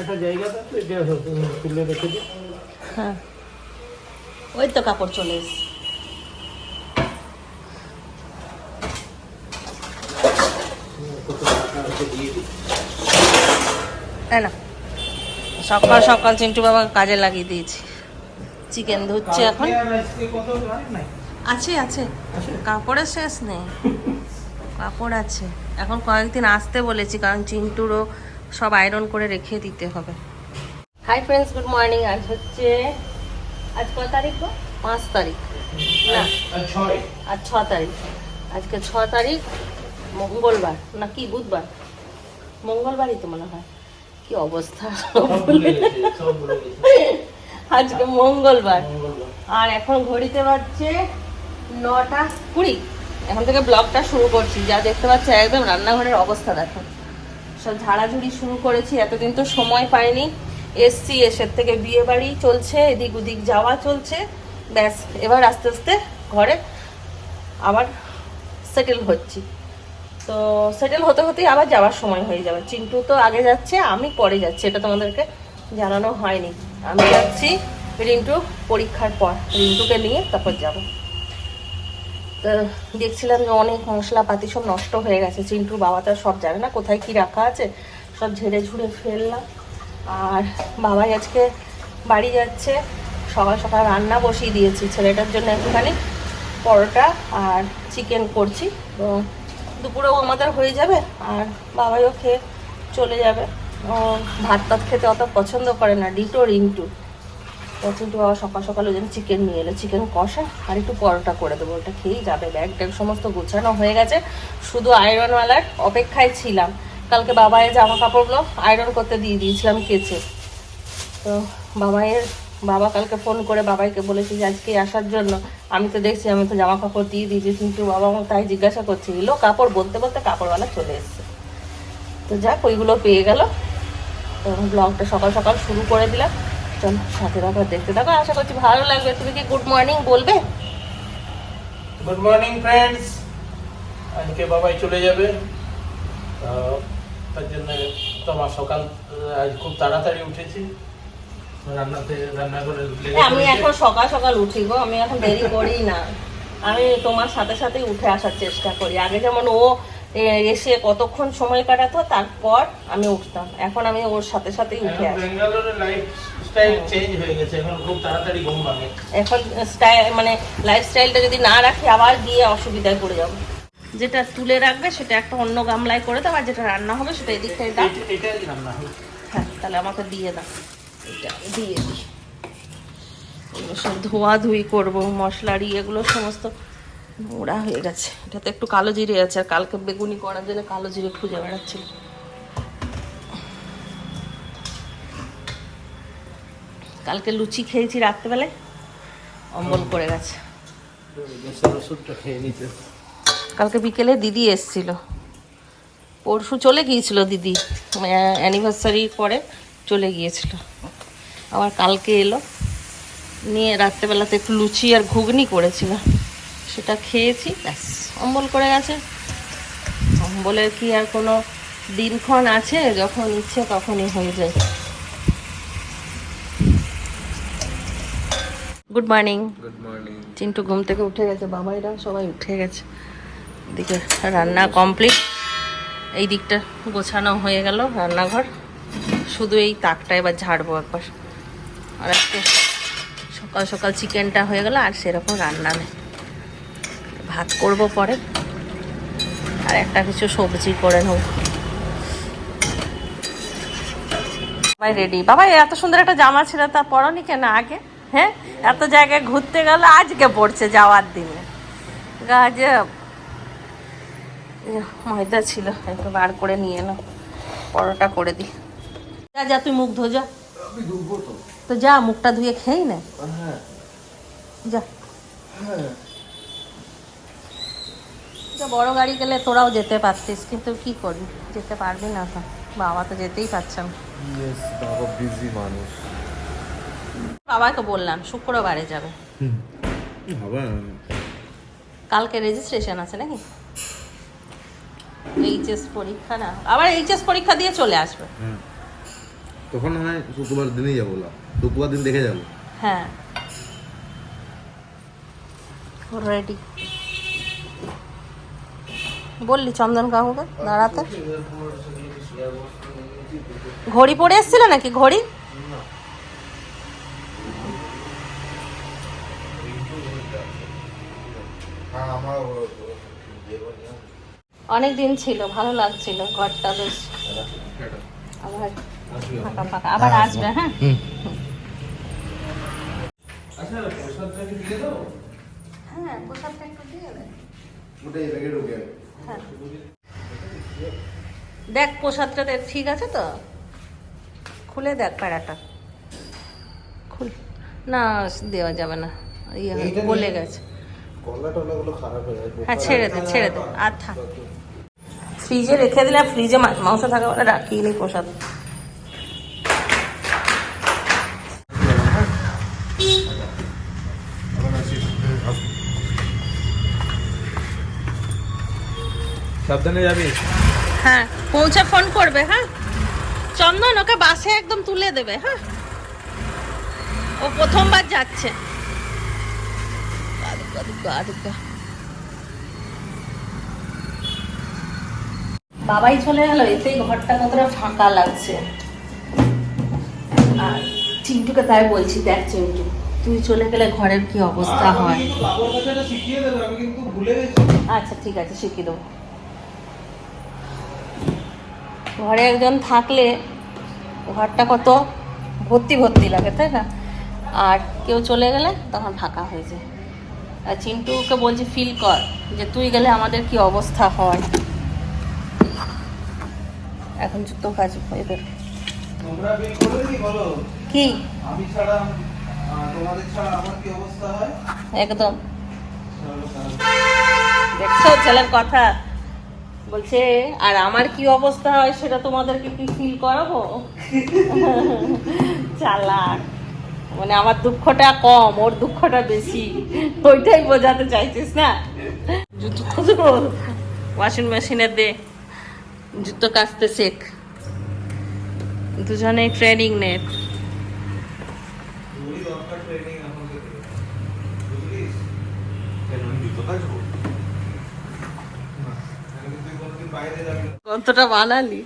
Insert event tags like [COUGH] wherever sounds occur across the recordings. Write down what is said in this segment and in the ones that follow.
একটা জায়গাটা তো এটা তুলে রেখে দিই। হ্যাঁ। ওই তো কাপড় চলে এসছে। তাই না সকাল সকাল চিন্টু বাবা কাজে লাগিয়ে দিয়েছি। চিকেন ধুচ্ছে এখন। আছে। আছে? কাপড়ের শেষ নেই। কাপড় আছে। এখন কয়েকদিন আসতে বলেছি কারণ চিন্টুরও সব আয়রন করে রেখে দিতে হবে। Hi friends good morning. আজ হচ্ছে আজ কত তারিখ গো? পাঁচ তারিখ। না আজ ছ তারিখ। আজকে ছ তারিখ মঙ্গলবার। না কি বুধবার? মঙ্গলবারই তো মনে হয়। কি অবস্থা? আজকে মঙ্গলবার। মঙ্গলবার। আর এখন ঘড়িতে বাজছে নটা কুড়ি। এখন থেকে ব্লগটা শুরু করছি। যা দেখতে পাচ্ছি একদম রান্নাঘরের অবস্থা দেখো। সব ঝাড়াঝুড়ি শুরু করেছি, এতদিন তো সময় পাইনি। এসছি, এসের থেকে বিয়ে বাড়ি চলছে, এদিক ওদিক যাওয়া চলছে। ব্যাস, এবার আস্তে আস্তে ঘরে আবার সেটেল হচ্ছি। তো সেটেল হতে হতেই আবার যাওয়ার সময় হয়ে যাবে। চিন্টু তো আগে যাচ্ছে, আমি পরে যাচ্ছি, এটা তোমাদেরকে জানানো হয়নি। আমি যাচ্ছি রিন্টু পরীক্ষার পর, রিন্টুকে নিয়ে তারপর যাব। দেখছিলাম যে অনেক মশলাপাতি সব নষ্ট হয়ে গেছে। চিন্টুর বাবা তো সব জানে না কোথায় কি রাখা আছে। সব ঝেড়ে ঝুড়ে ফেললাম। আর বাবাই আজকে বাড়ি যাচ্ছে। সকাল সকাল রান্না বসিয়ে দিয়েছি। ছেলেটার জন্য একটুখানি পরোটা আর চিকেন করছি। তো দুপুরেও আমাদের হয়ে যাবে আর বাবাইও খেয়ে চলে যাবে। ভাত টাত খেতে অত পছন্দ করে না। ডিটো রিন্টু তো চিন্টু বাবা সকাল সকাল ওই জন্য চিকেন নিয়ে এলো। চিকেন কষা আর একটু পরোটা করে দেবো, ওটা খেয়েই যাবে। ব্যাগ ট্যাগ সমস্ত গোছানো হয়ে গেছে। শুধু আয়রনওয়ালার অপেক্ষায় ছিলাম। কালকে বাবাইয়ের জামা কাপড়গুলো আয়রন করতে দিয়ে দিয়েছিলাম কেচে। তো বাবাইয়ের বাবা কালকে ফোন করে বাবাইকে বলেছি যে আজকে আসার জন্য। আমি তো দেখছি, আমি তো জামা কাপড় দিয়ে দিয়েছি, কিন্তু বাবা আমার তাই জিজ্ঞাসা করছে, এলো কাপড় বলতে বলতে কাপড়ওয়ালা চলে এসছে। তো যাক, ওইগুলো পেয়ে গেল। ব্লগটা সকাল সকাল শুরু করে দিলাম। চলো সাথে থাকো দেখতে থাকো। আশা করছি ভালো লাগবে। তুমি কি গুড মর্নিং বলবে? গুড মর্নিং ফ্রেন্ডস আজকে বাবাই চলে যাবে। তো তার জন্য তোমার সকাল আজ খুব তাড়াতাড়ি উঠেছি। রান্নাতে রান্না করে লেগে আমি এখন সকাল সকাল উঠি গো আমি এখন দেরি করি না। আমি তোমার সাথে সাথেই উঠে আসার চেষ্টা করি। আগে যেমন ও এসে কতক্ষণ সময় কাটাতো তারপর আমি উঠতাম। এখন আমি ওর সাথে সাথেই উঠে আসি। চেঞ্জ হয়ে গেছে এখন খুব তাড়াতাড়ি ঘুম ভাঙে। এখন স্টাইল মানে লাইফস্টাইলটা যদি না রাখি আবার গিয়ে অসুবিধায় পড়ে যাব। যেটা তুলে রাখবে সেটা একটা অন্য গামলায় করে দাও আর যেটা রান্না হবে সেটা এদিক থেকে দাও। এটা- এটাই রান্না হবে। হ্যাঁ তাহলে আমাকে দিয়ে দাও। এটা দিয়ে দিই। এগুলো সব ধোয়াধুয়ি করব মশলারি এগুলো সমস্ত নোড়া হয়ে গেছে। এটাতে একটু কালো জিরে আছে আর কালকে বেগুনি করার জন্য কালো জিরে খুঁজে বেড়াচ্ছিল কালকে লুচি খেয়েছি রাত্রেবেলায়। অম্বল করে গেছে। কালকে বিকেলে দিদি এসছিল। পরশু চলে গিয়েছিল দিদি। অ্যানিভার্সারি পরে চলে গিয়েছিল। আবার কালকে এলো। নিয়ে রাত্রেবেলাতে একটু লুচি আর ঘুগনি করেছিল। সেটা খেয়েছি ব্যাস অম্বল করে গেছে। অম্বলের কি আর কোনো দিনক্ষণ আছে? যখন ইচ্ছে তখনই হয়ে যায়। Good morning good morning Chintu ঘুম থেকে উঠে গেছে বাবাইরা সবাই উঠে গেছে। এদিকে রান্না কমপ্লিট এই দিকটা গোছানো হয়ে গেল রান্নাঘর। শুধু এই তাকটা এবার ঝাড়বো একবার। আর আজকে সকাল সকাল চিকেনটা হয়ে গেল আর সেরকম রান্না নেই। ভাত করব পরে। আর একটা কিছু সবজি করে নেব। বাবাই রেডি বাবা এত সুন্দর একটা জামা ছিল তা পরনি কেন আগে? হ্যাঁ? এত জায়গায় ঘুরতে গেল আজকে পড়ছে যাওয়ার দিনে। গাজব। ময়দা ছিল একটু বার করে নিয়ে এলো পরোটা করে দি। যা যা তুই মুখ ধো যা তো। যা মুখটা ধুয়ে খেয়েই না। হ্যাঁ। যা। হ্যাঁ। বড় গাড়ি গেলে তোরাও যেতে পারতিস কিন্তু কি করবি যেতে পারবি না তো। বাবা তো যেতেই পারছে না। বাবা বিজি মানুষ। বাবাকে বললাম শুক্রবারে যাবে। বাবা। কালকে রেজিস্ট্রেশন আছে নাকি? এইচএস পরীক্ষা না আবার এইচএস পরীক্ষা দিয়ে চলে আসবে। হ্যাঁ। তখন হয় শুক্রবার দিনেই যাব শুক্রবার দিন দেখে যাব। হ্যাঁ। রেডি বললি চন্দন কাকুকে দাঁড়াতে। ঘড়ি পরে এসেছিল নাকি? ঘড়ি? অনেক দিন ছিল ভালো লাগছিল ঘরটা বেশ। আবার ফাঁকা ফাঁকা আবার আসবে হ্যাঁ? হ্যাঁ প্রসাদটা একটু দিয়ে দে হ্যাঁ। দেখ প্রসাদটা দেখ ঠিক আছে তো? খুলে দেখ প্যাড়াটা খুল না দেওয়া যাবে না। ইয়ে হয়ে- গলে গেছে। হয়ে যায় ছেড়ে দে ছেড়ে দে। আর থাক ফ্রিজে রেখে দিলে ফ্রিজে মাংস থাকা বলে রাখিয়ে নি প্রসাদ। সাবধানে যাবি? হ্যাঁ পৌঁছে ফোন করবে হ্যাঁ? চন্দন ওকে বাসে একদম তুলে দেবে হ্যাঁ? ও প্রথমবার যাচ্ছে। বাবাই চলে গেল এতেই ঘরটা কতটা ফাঁকা লাগছে। আর চিন্টুকে তাই বলছি দেখ চিন্টু তুই চলে গেলে ঘরের কি অবস্থা হয়? আচ্ছা ঠিক আছে শিখিয়ে দেবো। ঘরে একজন থাকলে ঘরটা কত ভর্তি ভর্তি লাগে তাই না? আর কেউ চলে গেলে তখন ফাঁকা হয়ে যায়। চিন্টুকে বলছি ফিল কর যে তুই গেলে আমাদের কি অবস্থা হয়? এখন জুতো কাজ এদের। কি? আমি ছাড়া তোমাদের ছাড়া আমার কি অবস্থা হয়? একদম। দেখছ ছেলের কথা? বলছে আর আমার কি অবস্থা হয় সেটা তোমাদেরকে কি ফিল করাবো? [LAUGHS] চালাক। মানে আমার দুঃখটা কম ওর দুঃখটা বেশি। ওইটাই বোঝাতে চাইছিস না? জুতো ওয়াশিং মেশিনে দে। জুতো কাচতে শেখ। দুজনেই ট্রেনিং নে। কতটা বানালি?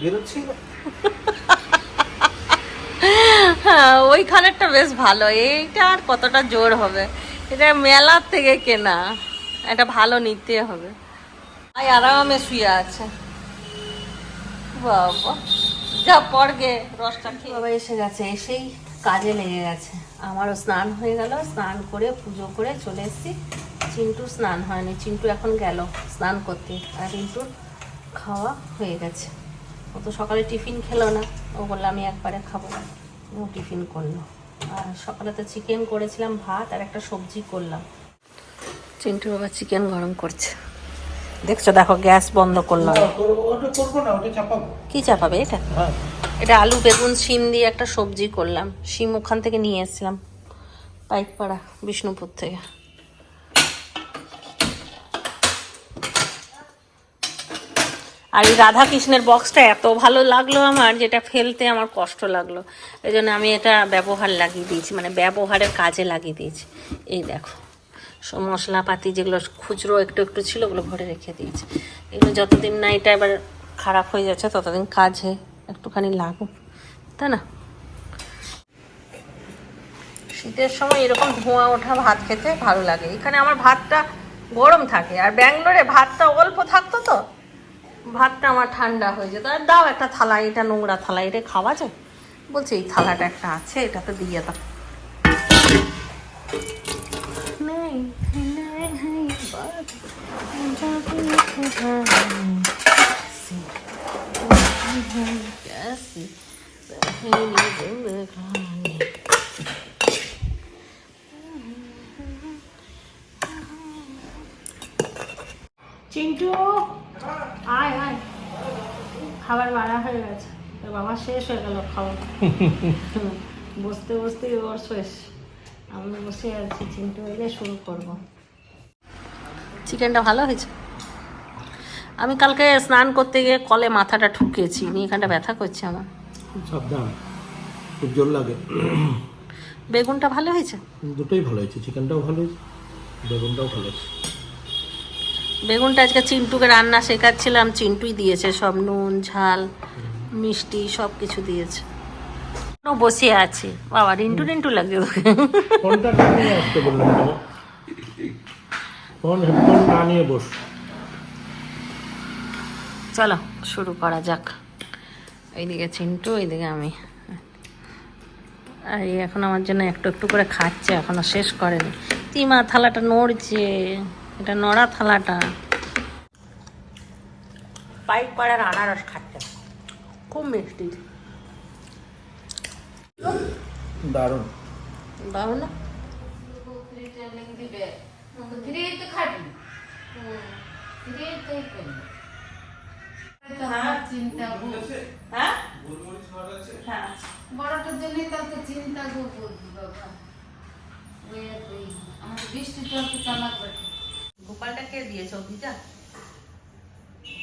বেরোচ্ছি না। হ্যাঁ ওই খানেরটা বেশ ভালো। এইটা আর কতটা জোর হবে? এটা মেলার থেকে কেনা। এটা ভালো নিতে হবে। আই আরামে শুয়ে আছে। বাবা। যা, পর গে, রসটা খেয়ে। বাবা এসে গেছে, এসেই কাজে লেগে গেছে। আমারও স্নান হয়ে গেল। স্নান করে, পুজো করে চলে এসেছি। চিন্টু স্নান হয়নি। চিন্টু এখন গেল স্নান করতে। আর চিন্টুর খাওয়া হয়ে গেছে। ও তো সকালে টিফিন খেলো না। ও বলল আমি একবারে খাব ও টিফিন করল। আর সকালে তো চিকেন করেছিলাম ভাত আর একটা সবজি করলাম। চিন্টু বাবা চিকেন গরম করছে। দেখছ দেখো গ্যাস বন্ধ করলাম কি চাপাবে এটা? হ্যাঁ। এটা আলু বেগুন শিম দিয়ে একটা সবজি করলাম। শিম ওখান থেকে নিয়ে এসেছিলাম। পাইকপাড়া বিষ্ণুপুর থেকে। আর এই রাধা কৃষ্ণের বক্সটা এত ভালো লাগল আমার, যেটা ফেলতে আমার কষ্ট লাগল। এই জন্য আমি এটা ব্যবহার লাগিয়ে দিয়েছি মানে ব্যবহারের কাজে লাগিয়ে দিয়েছি। এই দেখো, সব মশলাপাতি যেগুলো খুচরো একটু একটু ছিল ওগুলো ভরে রেখে দিয়েছি। এগুলো যতদিন না এটা এবার খারাপ হয়ে যাচ্ছে, ততদিন কাজে একটুখানি লাগুক, তাই না? শীতের সময় এরকম ধোঁয়া ওঠা ভাত খেতে ভালো লাগে। এখানে আমার ভাতটা গরম থাকে, আর ব্যাঙ্গালোরে ভাতটা অল্প থাকতো তো। ভাতটা আমার ঠান্ডা হয়ে যেত। আর দাও একটা থালা এটা নোংরা থালা এটা খাওয়া যায়? বলছে, এই থালাটা একটা আছে এটা তো দিয়ে দাও। চিন্টু আয় আয়। খাবার বাড়া হয়ে গেছে। তোর বাবা শেষ হয়ে গেল খাবার [LAUGHS] বসতে বসতে ওর শেষ। আমি বসে আছি চিন্টু এলে শুরু করব। চিকেনটা ভালো হয়েছে? আমি কালকে স্নান করতে গিয়ে কলে মাথাটা ঠুকেছি নিয়ে এখানটা ব্যথা করছে আমার। সাবধান। খুব জোর লাগে। বেগুনটা ভালো হয়েছে? দুটোই ভালো হয়েছে। চিকেনটাও ভালো হয়েছে বেগুনটাও ভালো হয়েছে। বেগুনটা আজকে চিন্টুকে রান্না শেখাচ্ছিলাম চিন্টুই দিয়েছে সব নুন ঝাল মিষ্টি সব কিছু দিয়েছে বসে আছে। বাবা রিন্টু রিন্টু লাগছে চলো শুরু করা যাক। এইদিকে চিন্টু এইদিকে আমি। আর এই এখন আমার জন্য একটু একটু করে খাচ্ছে এখনও শেষ করেনি। তিমা থালাটা নড়ছে। এটা নড়া থালাটা। পাইপ পাড়ার আনারস খাচ্ছে খুব মিষ্টি। দারুণ। দারুণ না? হ্যাঁ? হ্যাঁ বড়টার জন্য তাকে চিন্তা করবি বাবা। আমাদের বৃষ্টি তো একটু চালাক বেটে গোপালটা কে দিয়েছে অভিটা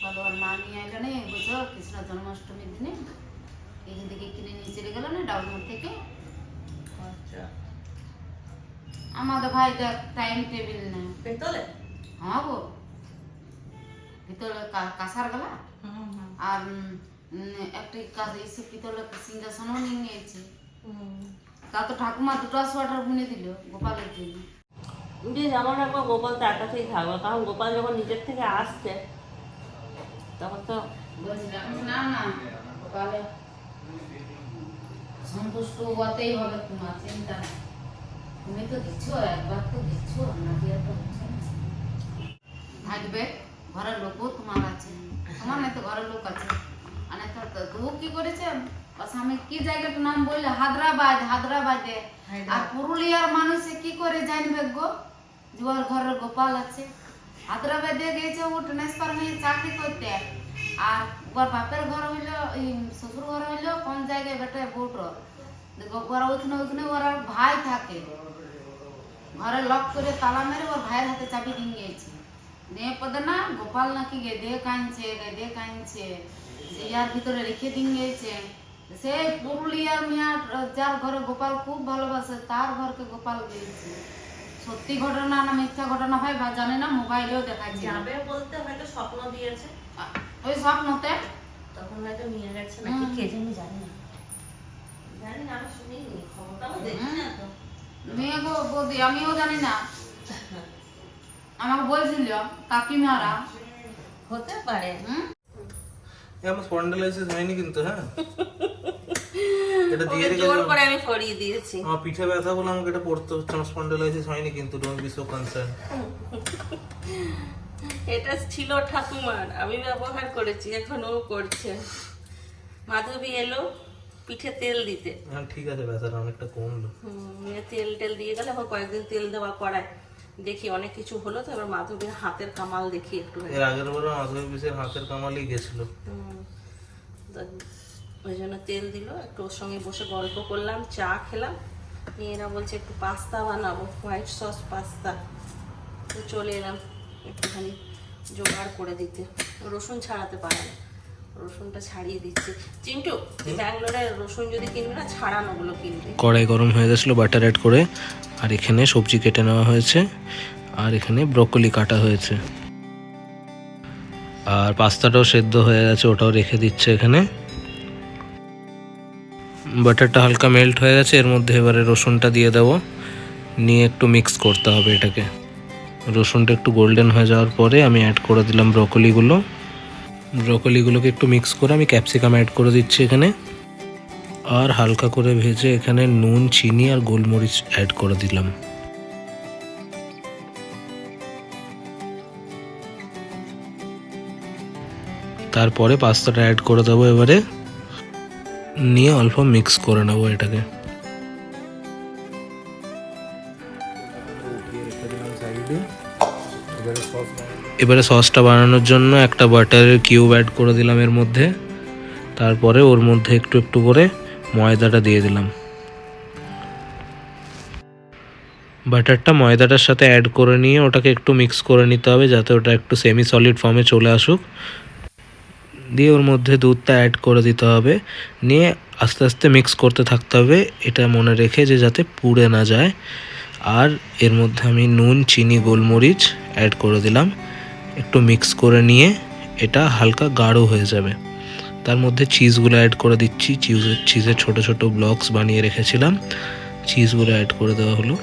আর মা নিয়ে এলো না বুঝো কৃষ্ণ জন্মাষ্টমীর দিনে। এখান থেকে কিনে নিয়ে চলে গেল না ডাউনমোড় থেকে। আচ্ছা। আমাদের ভাইটা টাইম টেবিল নেই পেতলে হ্যাঁ গো। ভিতরে কাঁসার গলা। আর একটি কাজ এসে পিতলের সিংহাসনও নিয়ে নিয়েছে। তা তো ঠাকুমা দুটো সোয়াটার বুনে দিল গোপালের জন্য। যে যেমন একবার গোপাল তার কাছেই থাকবে কারণ গোপাল যখন নিজের থেকে আসছে তখন তো না না গোপালে সন্তুষ্ট হতেই হবে তোমার চিন্তা তুমি তো দিচ্ছ একবার তো দিচ্ছ না দিয়ে তো থাকবে ঘরের লোকও তোমার আছে। তোমার নাই তো ঘরের লোক আছে। মানে তো তো- তো কি করেছে? কি জায়গাটার নাম বললে? হায়দ্রাবাদ হায়দ্রাবাদে। আর পুরুলিয়ার মানুষে কি করে জানবে গো? ওর ঘরের গোপাল আছে। হায়দ্রাবাদে গেছে ও ট্রান্সফার হয়ে চাকরি করতে। আর ওর বাপের ঘর হইল শ্বশুর ঘর হইল কোন জায়গায় বেটে দেখো, ওরা ওইখানে ওইখানে ওর ভাই থাকে। ঘরে লক করে তালা মেরে ওর ভাইয়ের হাতে চাবি দিয়ে গিয়েছে। দিয়ে পদে না গোপাল নাকি গে দিয়ে কাঁদছে গে দিয়ে কাঁদছে ইয়ার ভিতরে রেখে দিয়ে গিয়েছে। সে পুরুলিয়ার মিয়া, যার ঘরে গোপাল খুব ভালোবাসে, তার ঘরকে গোপাল গিয়েছে। সত্যি ঘটনা না মিথ্যা ঘটনা হয় বা জানি না মোবাইলেও দেখাচ্ছে যাবে বলতে হয়তো স্বপ্ন দিয়েছে। ওই স্বপ্নতে? তখন হয়তো নিয়ে গেছে নাকি কে জানি জানি না। জানি না আমি শুনিনি দেখি না তো। মেয়ে গো বৌদি আমিও জানি না। আমাকে বলছিল কাকিমারা। হতে পারে। হুম। আমার স্পন্ডালাইসিস হয়নি কিন্তু হ্যাঁ? [LAUGHS] এটা দিয়ে রেখে জোর করে আমি পরিয়ে দিয়েছি। আমার পিঠে ব্যথা বলে আমাকে এটা পড়তে হচ্ছে আমার স্পন্ডালাইসিস হয়নি কিন্তু ডোন্ট বি সো কনসার্ন এটা ছিল ঠাকুমার আমি ব্যবহার করেছি এখনও করছে। মাধবী এলো পিঠে তেল দিতে। হ্যাঁ ঠিক আছে ব্যথাটা অনেকটা কমলো। তেল টেল দিয়ে গেলে আবার কয়েকদিন তেল দেওয়া করায় দেখি অনেক কিছু হলো তো এবার মাধবীর হাতের কামাল দেখি একটু। এর আগের বারে মাধবী পিসের হাতের কামালই গেছিল। ওই জন্য তেল দিল একটু ওর সঙ্গে বসে গল্প করলাম চা খেলাম। মেয়েরা বলছে একটু পাস্তা বানাবো হোয়াইট সস পাস্তা। তো চলে এলাম একটুখানি জোগাড় করে দিতে। রসুন ছাড়াতে পারে না। রসুনটা ছাড়িয়ে দিচ্ছে। চিন্টু ব্যাঙ্গালোরে রসুন যদি কিনবে না ছাড়ানো ছাড়ানোগুলো কিনবি। কড়াই গরম হয়ে গেছিল বাটার অ্যাড করে আর এখানে সবজি কেটে নেওয়া হয়েছে আর এখানে ব্রকলি কাটা হয়েছে। আর পাস্তাটাও সেদ্ধ হয়ে গেছে ওটাও রেখে দিচ্ছে এখানে। বাটারটা হালকা মেল্ট হয়ে গেছে, এর মধ্যে এবারে রসুনটা দিয়ে দেবো। নিয়ে একটু মিক্স করতে হবে এটাকে। রসুনটা একটু গোল্ডেন হয়ে যাওয়ার পরে আমি অ্যাড করে দিলাম ব্রকলিগুলো ব্রকলিগুলোকে একটু মিক্স করে আমি ক্যাপসিকাম অ্যাড করে দিচ্ছি এখানে। আর হালকা করে ভেজে এখানে নুন, চিনি আর গোলমরিচ অ্যাড করে দিলাম। তারপরে পাস্তাটা অ্যাড করে দেবো এবারে। নিয়ে অল্প মিক্স করে নেব এটাকে। এবারে সসটা বানানোর জন্য একটা বাটারের কিউব অ্যাড করে দিলাম এর মধ্যে। তারপরে ওর মধ্যে একটু একটু করে ময়দাটা দিয়ে দিলাম। বাটারটা ময়দাটার সাথে অ্যাড করে নিয়ে ওটাকে একটু মিক্স করে নিতে হবে যাতে ওটা একটু সেমি সলিড ফর্মে চলে আসুক। দিয়ে ওর মধ্যে দুধটা অ্যাড করে দিতে হবে। নিয়ে আস্তে আস্তে মিক্স করতে থাকতে হবে। এটা মনে রেখে যে যাতে পুড়ে না যায়। আর এর মধ্যে আমি নুন, চিনি, গোলমরিচ অ্যাড করে দিলাম। একটু মিক্স করে নিয়ে এটা হালকা গাঢ় হয়ে যাবে। তার মধ্যে চিজগুলো অ্যাড করে দিচ্ছি। চিজের চিজের ছোট ছোট ব্লকস বানিয়ে রেখেছিলাম। চিজগুলো অ্যাড করে দেওয়া হলো।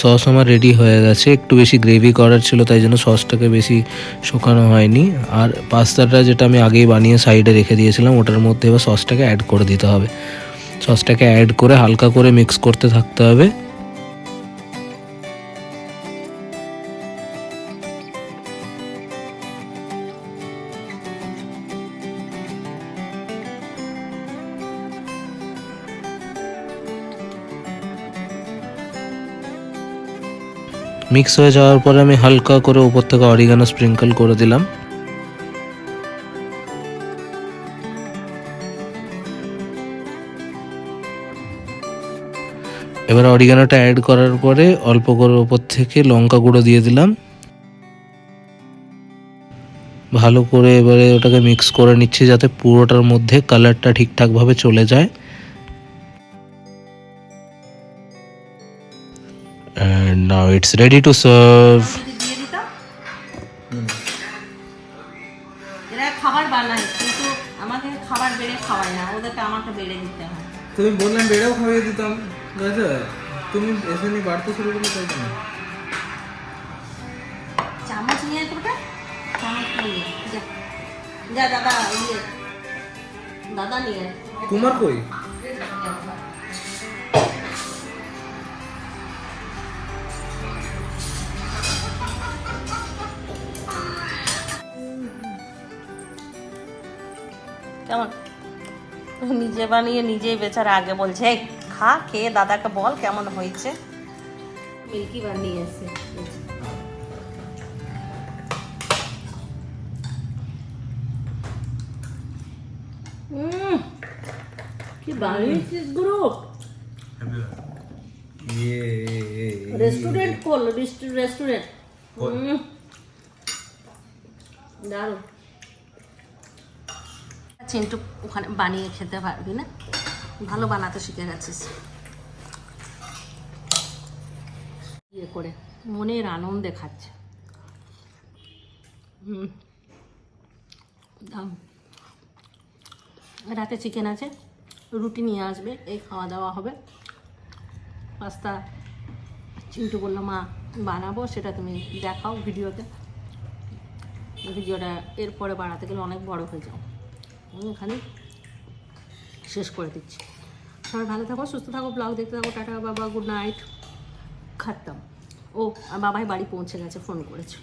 সস আমার রেডি হয়ে গেছে। একটু বেশি গ্রেভি করার ছিল, তাই জন্য সসটাকে বেশি শুকানো হয়নি। আর পাস্তাটা যেটা আমি আগেই বানিয়ে সাইডে রেখে দিয়েছিলাম, ওটার মধ্যে এবার সসটাকে অ্যাড করে দিতে হবে। সসটাকে অ্যাড করে হালকা করে মিক্স করতে থাকতে হবে। মিক্স হয়ে যাওয়ার পরে আমি হালকা করে উপর থেকে অরিগানো স্প্রিঙ্কল করে দিলাম। এবার অরিগানোটা অ্যাড করার পরে অল্প করে উপর থেকে লঙ্কা গুঁড়ো দিয়ে দিলাম। ভালো করে এবারে ওটাকে মিক্স করে নিচ্ছি যাতে পুরোটার মধ্যে কালারটা ঠিকঠাকভাবে চলে যায়। And now it's ready to serve. যদি দিয়ে দিতাম এরা খাবার বানায় কিন্তু আমাকে খাবার বেড়ে খাওয়ায় না ওদেরকে আমাকে বেড়ে দিতে হয়। তুমি বললাম বেড়েও খাইয়ে দিতাম তুমি এসে নিয়ে বাড়তে শুরু করলে তাই চামচ নিয়ে আয় তো ওটা চামচ নিয়ে আয়। যা। যা দাদা ইয়ে। দাদা নিয়ে। তোমার কই? কেমন? নিজে বানিয়ে নিজেই বেচারা আগে বলছে খা খেয়ে দাদাকে বল কেমন হয়েছে? মিল্কি বানিয়ে এসে কি বানিয়েছিস গুরু? রেস্টুরেন্ট খোল রেস্টুরেন্ট দারুণ। চিন্টু ওখানে বানিয়ে খেতে পারবি না? ভালো বানাতে শিখে গেছিস। ইয়ে করে, মনের আনন্দে খাচ্ছে। রাতে চিকেন আছে, রুটি নিয়ে আসবে, এই খাওয়া দাওয়া হবে। পাস্তা, চিন্টু বলল, মা, বানাবো, সেটা তুমি দেখাও ভিডিওতে। ভিডিওটা এরপরে বানাতে গেলে অনেক বড় হয়ে যাও আমি শেষ করে দিচ্ছি। সবাই ভালো থাকো, সুস্থ থাকো ব্লগ দেখতে থাকো, টাটা, বাবা গুড নাইট খাটতাম। ও, আর বাবাই বাড়ি পৌঁছে গেছে ফোন করেছিল।